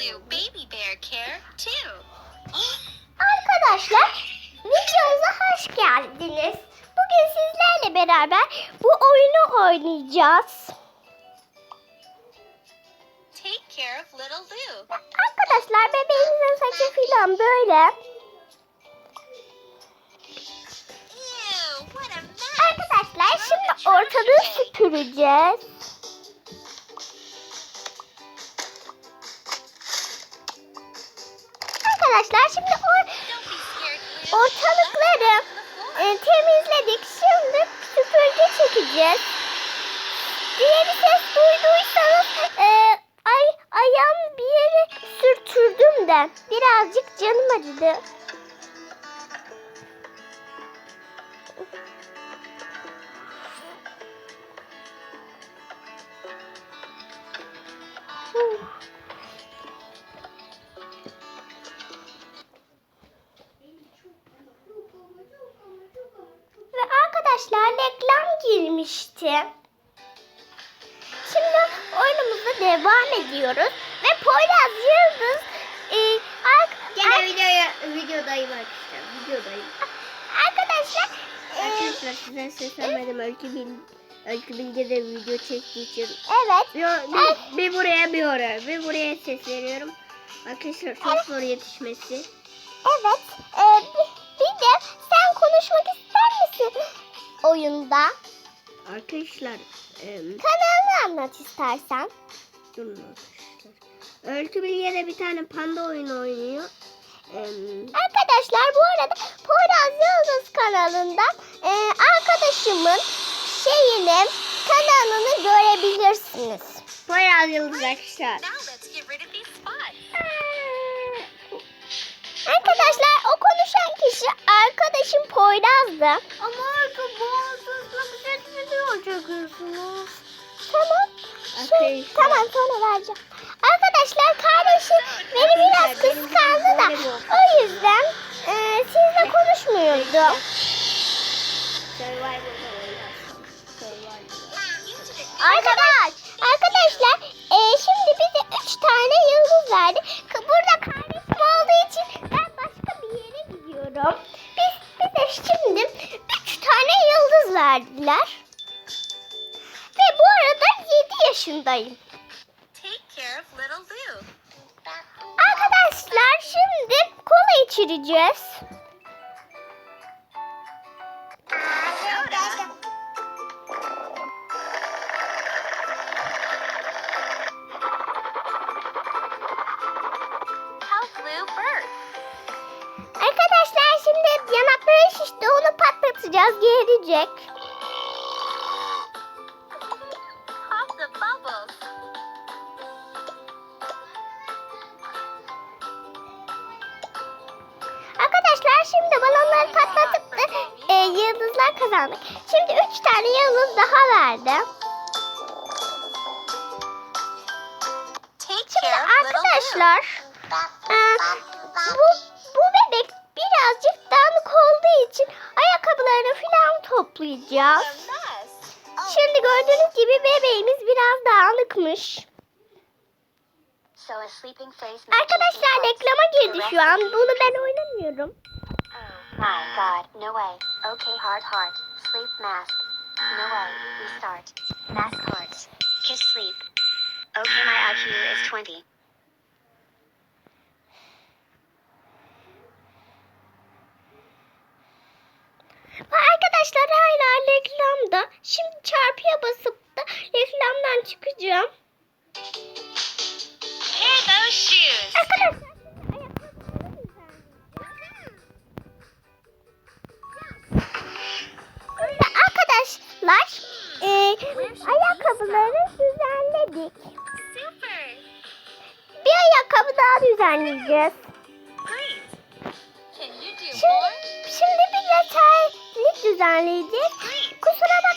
Blue Baby Bear Care too. Arkadaşlar videomuza hoş geldiniz. Bugün sizlerle beraber bu oyunu oynayacağız. Take care of little Lou. Arkadaşlar bebeğimizin saçı filan böyle. Ew. Arkadaşlar şimdi ortalığı süpüreceğiz. Arkadaşlar şimdi or- ortalıkları e, temizledik. Şimdi süpürge çekeceğiz. Diye bir ses duyduysanız e, ay ayağım bir yere sürtürdüm de birazcık canım acıdı. Arkadaşlar reklam girmişti. Şimdi oyunumuza devam ediyoruz. Ve Poyraz Yıldız e, ark- Gene ark- videoya, videodayım arkadaşlar. Videodayım. arkadaşlar e, Arkadaşlar size seslenmedim. Öykü, bil, Öykü Bilge de video çektiği için. evet Yo, bir, bir buraya bir oraya. Bir buraya ses veriyorum. Arkadaşlar çok zor yetişmesi. evet e, bir, bir de sen konuşmak oyunda? Arkadaşlar em, Kanalını anlat istersen. durun arkadaşlar. Öykü Bilge de bir tane panda oyunu oynuyor. Em, Arkadaşlar bu arada Poyraz Yıldız kanalından e, arkadaşımın şeyini kanalını görebilirsiniz. Poyraz Yıldız arkadaşlar. Arkadaşlar Poyraz'dı. Ama arka ses video çekiyorsunuz. Tamam. Şey, tamam sonra vereceğim. Arkadaşlar kardeşim beni biraz kıskandı da o yüzden e, sizle konuşmuyordu. Arkadaş, arkadaşlar e, şimdi verdiler. Ve bu arada 7 yaşındayım. Arkadaşlar şimdi kola içireceğiz. Arkadaşlar şimdi yanakları şişti onu patlatacağız gelecek. Arkadaşlar şimdi balonları patlatıp da e, yıldızlar kazandık. Şimdi üç tane yıldız daha verdi. Şimdi arkadaşlar e, bu, bu bebek birazcık dağınık olduğu için ayakkabılarını falan toplayacağız. Şimdi gördüğünüz gibi bebeğimiz biraz dağınıkmış. Arkadaşlar reklama girdi şu an. Bunu ben oynamıyorum. Oh my god, no way. Okay, hard heart. Sleep mask. No way. Restart. Mask hearts. Kiss sleep. Okay, my IQ is 20. Ve arkadaşlar hala reklamda. Şimdi çarpıya basıp da reklamdan çıkacağım. Shoes. Arkadaşlar arkadaşlar e, ayakkabıları düzenledik. Super. Bir ayakkabı daha düzenleyeceğiz. Şimdi, şimdi bir de terlik düzenleyeceğiz. Kusura bak